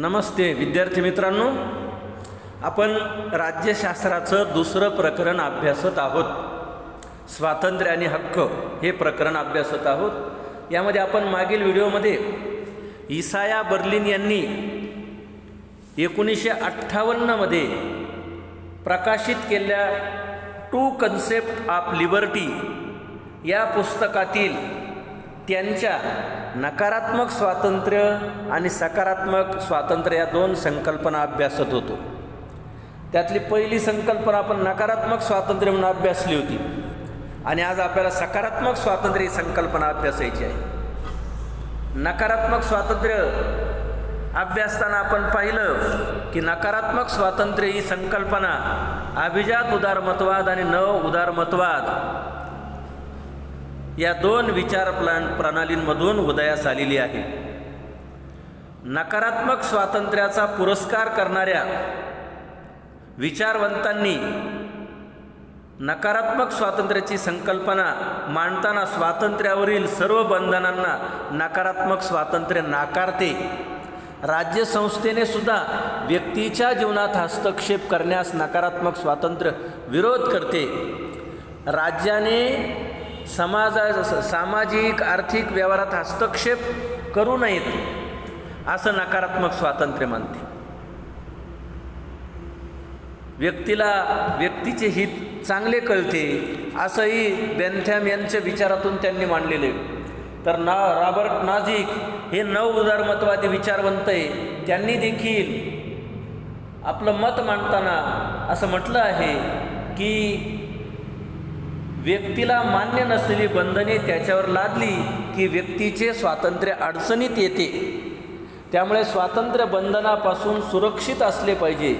नमस्ते विद्यार्थी मित्रांनो. आपण राज्यशास्त्राचं दुसरं प्रकरण अभ्यासत आहोत. स्वातंत्र्य आणि हक्क हे प्रकरण अभ्यासत आहोत. यामध्ये आपण मागील व्हिडिओमध्ये इसाया बर्लिन यांनी एकोणीसशे अठ्ठावन्नमध्ये प्रकाशित केलेल्या टू कन्सेप्ट ऑफ लिबर्टी या पुस्तकातील त्यांच्या नकारात्मक स्वातंत्र्य आणि सकारात्मक स्वातंत्र्य या दोन संकल्पना अभ्यासत होतो. त्यातली पहिली संकल्पना आपण नकारात्मक स्वातंत्र्य म्हणून अभ्यासली होती. आणि आज आपल्याला सकारात्मक स्वातंत्र्य ही संकल्पना अभ्यासायची आहे. नकारात्मक स्वातंत्र्य अभ्यासताना आपण पाहिलं की नकारात्मक स्वातंत्र्य ही संकल्पना अभिजात उदारमतवाद आणि नव उदारमतवाद या दोन विचार प्लान प्रणालींमधून उदयास आलेली आहे. नकारात्मक स्वातंत्र्याचा पुरस्कार करणाऱ्या विचारवंतांनी नकारात्मक स्वातंत्र्याची संकल्पना मांडताना स्वातंत्र्यावरील सर्व बंधनांना नकारात्मक स्वातंत्र्य नाकारते. राज्यसंस्थेने सुद्धा व्यक्तीच्या जीवनात हस्तक्षेप करण्यास नकारात्मक स्वातंत्र्य विरोध करते. राज्याने समाजा सामाजिक आर्थिक व्यवहारात हस्तक्षेप करू नयेत असं नकारात्मक स्वातंत्र्य मानते व्यक्तीला व्यक्तीचे हित चांगले कळते असंही बेंथॅम यांच्या विचारातून त्यांनी मांडलेले. तर ना रॉबर्ट नाझिक हे नव उदारमतवादी विचारवंत आहे. त्यांनी देखील आपलं मत मांडताना असं म्हटलं आहे की व्यक्तीला मान्य नसलेली बंधने त्याच्यावर लादली की व्यक्तीचे स्वातंत्र्य अडचणीत येते. त्यामुळे स्वातंत्र्य बंधनापासून सुरक्षित असले पाहिजे.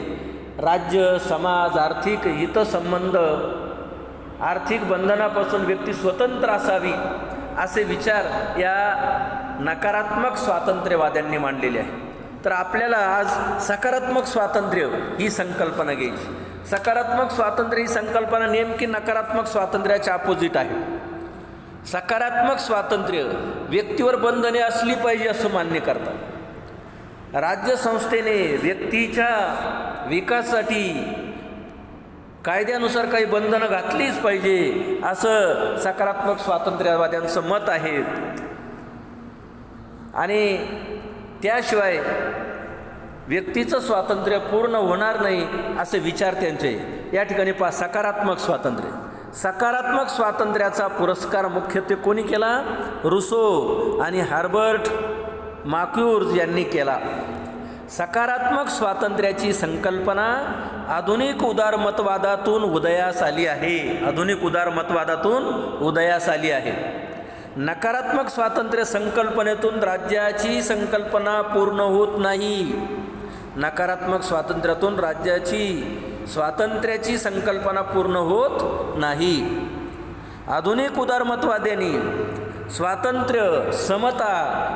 राज्य समाज आर्थिक हितसंबंध आर्थिक बंधनापासून व्यक्ती स्वतंत्र असावी असे विचार या नकारात्मक स्वातंत्र्यवाद्यांनी मांडलेले आहे तर आपल्याला आज सकारात्मक स्वातंत्र्य ही संकल्पना घ्यायची. सकारात्मक स्वातंत्र्य ही संकल्पना नेमकी नकारात्मक स्वातंत्र्याच्या अपोजिट आहे. सकारात्मक स्वातंत्र्य व्यक्तीवर बंधने असली पाहिजे असं मान्य करतात. राज्यसंस्थेने व्यक्तीच्या विकासासाठी कायद्यानुसार काही बंधनं घातलीच पाहिजे असं सकारात्मक स्वातंत्र्यवाद्यांचं मत आहे. आणि त्याशिवाय व्यक्तीचं स्वातंत्र्य पूर्ण होणार नाही असे विचार त्यांचे. या ठिकाणी पहा सकारात्मक स्वातंत्र्य. सकारात्मक स्वातंत्र्याचा पुरस्कार मुख्यत्वे कोणी केला? रुसो आणि हार्बर्ट माक्यूर्ज यांनी केला. सकारात्मक स्वातंत्र्याची संकल्पना आधुनिक उदारमतवादातून उदयास आली आहे. आधुनिक उदारमतवादातून उदयास आली आहे. नकारात्मक स्वातंत्र्य संकल्पनेतून राज्याची संकल्पना पूर्ण होत नाही. नकारात्मक स्वातंत्र्यातून राज्याची स्वातंत्र्याची संकल्पना पूर्ण होत नाही. आधुनिक उदारमतवाद्यांनी स्वातंत्र्य समता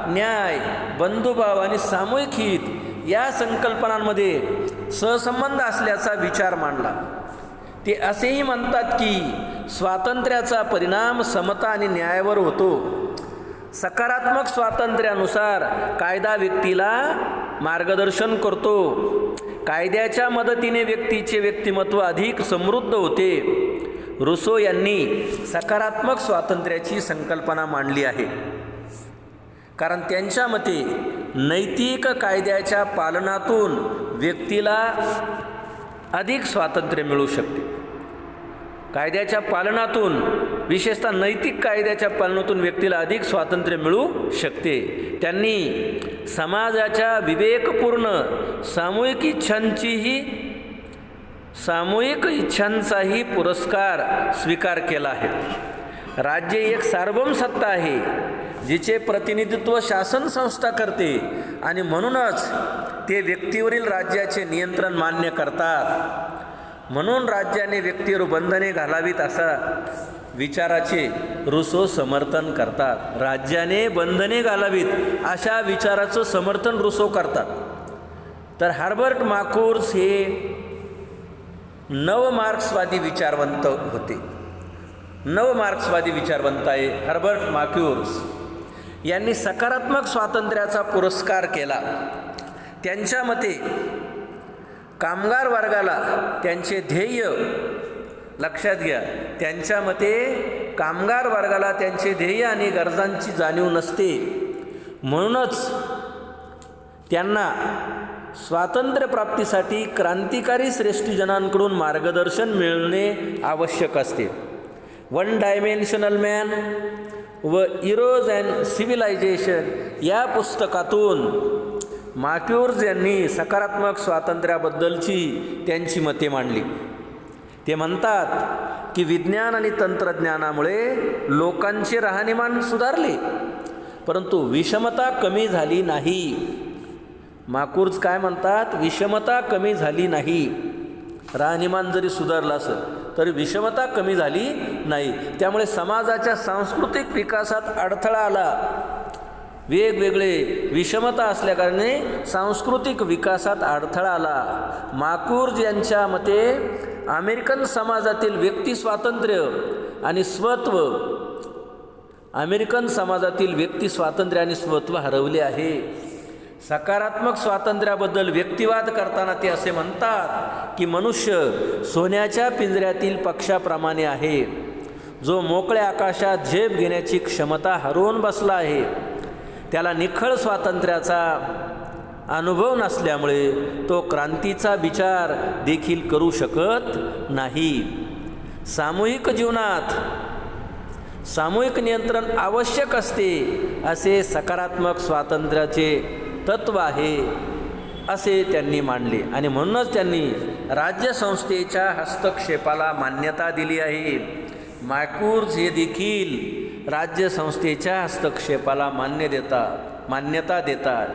न्याय बंधुभाव आणि सामूहिक हित या संकल्पनांमध्ये सहसंबंध असल्याचा विचार मांडला. ते असेही म्हणतात की स्वातंत्र्याचा परिणाम समता आणि न्यायावर होतो. सकारात्मक स्वातंत्र्यानुसार कायदा व्यक्तीला मार्गदर्शन करतो. कायद्याच्या मदतीने व्यक्तीचे व्यक्तिमत्व अधिक समृद्ध होते. रुसो यांनी सकारात्मक स्वातंत्र्याची संकल्पना मांडली आहे. कारण त्यांच्या मते नैतिक कायद्याच्या पालनातून व्यक्तीला अधिक स्वातंत्र्य मिळू शकते. कायद्याच्या पालनातून विशेषतः नैतिक कायद्याच्या पालनातून व्यक्तीला अधिक स्वातंत्र्य मिळू शकते. त्यांनी समाजाच्या विवेकपूर्ण सामूहिक इच्छांचीही सामूहिक इच्छांचाही पुरस्कार स्वीकार केला आहे. राज्य एक सार्वभौम सत्ता आहे जिचे प्रतिनिधित्व शासन संस्था करते आणि म्हणूनच ते व्यक्तीवरील राज्याचे नियंत्रण मान्य करतात. म्हणून राज्याने व्यक्तीवर बंधने घालावीत असा विचाराचे रुसो समर्थन करतात. राज्याने बंधने घालावीत अशा विचाराचं समर्थन रुसो करतात. तर हार्बर्ट माकूर्स हे नवमार्क्सवादी विचारवंत होते. नवमार्क्सवादी विचारवंत आहे हर्बर्ट माक्युर्स यांनी सकारात्मक स्वातंत्र्याचा पुरस्कार केला. त्यांच्या मते कामगार वर्गाला त्यांचे ध्येय लक्षात घ्या. त्यांच्या मते कामगार वर्गाला त्यांचे ध्येय आणि गरजांची जाणीव नसते. म्हणूनच त्यांना स्वातंत्र्यप्राप्तीसाठी क्रांतिकारी श्रेष्ठीजनांकडून मार्गदर्शन मिळणे आवश्यक असते. वन डायमेन्शनल मॅन व इरोज अँड सिव्हिलायझेशन या पुस्तकातून माक्युर्ज यांनी सकारात्मक स्वातंत्र्याबद्दलची त्यांची मते मांडली. ते म्हणतात की विज्ञान आणि तंत्रज्ञानामुळे लोकांचे राहणीमान सुधारले. परंतु विषमता कमी झाली नाही. माकुर्ज काय म्हणतात? विषमता कमी झाली नाही. राहणीमान जरी सुधारलं असेल तरी विषमता कमी झाली नाही. त्यामुळे समाजाच्या सांस्कृतिक विकासात अडथळा आला. वेगवेगळे विषमता असल्याकारणे सांस्कृतिक विकासात अडथळा आला. माकुर्ज यांच्या मते अमेरिकन समाजातील व्यक्ती स्वातंत्र्य आणि स्वत्व अमेरिकन समाजातील व्यक्ती स्वातंत्र्य आणि स्वत्व हरवले आहे. सकारात्मक स्वातंत्र्याबद्दल व्यक्तिवाद करताना ते असे म्हणतात की मनुष्य सोन्याच्या पिंजऱ्यातील पक्षाप्रमाणे आहे. जो मोकळ्या आकाशात झेप घेण्याची क्षमता हरवून बसला आहे. त्याला निखळ स्वातंत्र्याचा अनुभव नसल्यामुळे तो क्रांतीचा विचार देखील करू शकत नाही. सामूहिक जीवनात सामूहिक नियंत्रण आवश्यक असते असे सकारात्मक स्वातंत्र्याचे तत्व आहे असे त्यांनी मांडले आणि म्हणूनच त्यांनी राज्यसंस्थेच्या हस्तक्षेपाला मान्यता दिली आहे. मायकूर्स हे देखील राज्यसंस्थेच्या हस्तक्षेपाला मान्य देतात मान्यता देतात.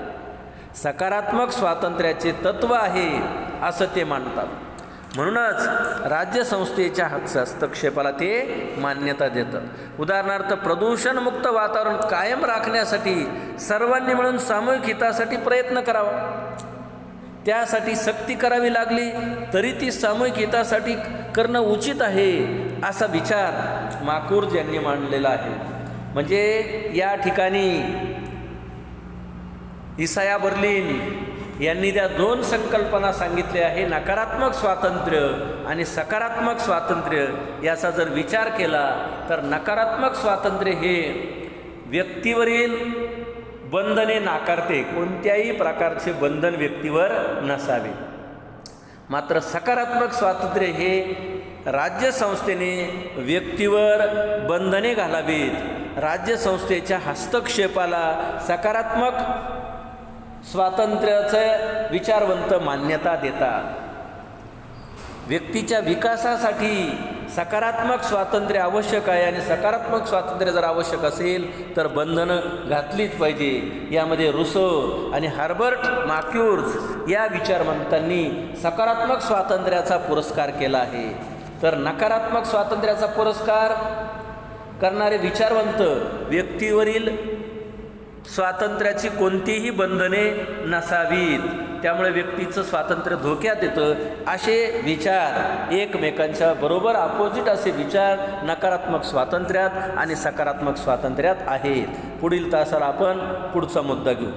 सकारात्मक स्वातंत्र्याचे तत्व आहे असं ते मानतात. म्हणूनच राज्यसंस्थेच्या हस्त हस्तक्षेपाला ते मान्यता देतात. उदाहरणार्थ प्रदूषणमुक्त वातावरण कायम राखण्यासाठी सर्वांनी मिळून सामूहिक हितासाठी प्रयत्न करावा. त्यासाठी सक्ती करावी लागली तरी ती सामूहिक हितासाठी करणं उचित आहे असा विचार माकूर्ज यांनी मांडलेला आहे. म्हणजे या ठिकाणी इसाया बर्लिन यांनी त्या दोन संकल्पना सांगितल्या आहे नकारात्मक स्वातंत्र्य आणि सकारात्मक स्वातंत्र्य याचा जर विचार केला तर नकारात्मक स्वातंत्र्य हे व्यक्तीवरील बंधने नाकारते कोणत्याही प्रकारचे बंधन व्यक्तीवर नसावे. मात्र सकारात्मक स्वातंत्र्य हे राज्यसंस्थेने व्यक्तीवर बंधने घालावीत. राज्यसंस्थेच्या हस्तक्षेपाला सकारात्मक स्वातंत्र्याचं विचारवंत मान्यता देतात. व्यक्तीच्या विकासासाठी सकारात्मक स्वातंत्र्य आवश्यक आहे आणि सकारात्मक स्वातंत्र्य जर आवश्यक असेल तर बंधनं घातलीच पाहिजे. यामध्ये रुसो आणि हार्बर्ट माक्युर्स या विचारवंतांनी सकारात्मक स्वातंत्र्याचा पुरस्कार केला आहे. तर नकारात्मक स्वातंत्र्याचा पुरस्कार करणारे विचारवंत व्यक्तीवरील स्वातंत्र्याची कोणतीही बंधने नसावीत. त्यामुळे व्यक्तीचं स्वातंत्र्य धोक्यात येतं. असे विचार एकमेकांच्या बरोबर अपोजिट असे विचार नकारात्मक स्वातंत्र्यात आणि सकारात्मक स्वातंत्र्यात आहेत. पुढील तासाला आपण पुढचा मुद्दा घेऊ.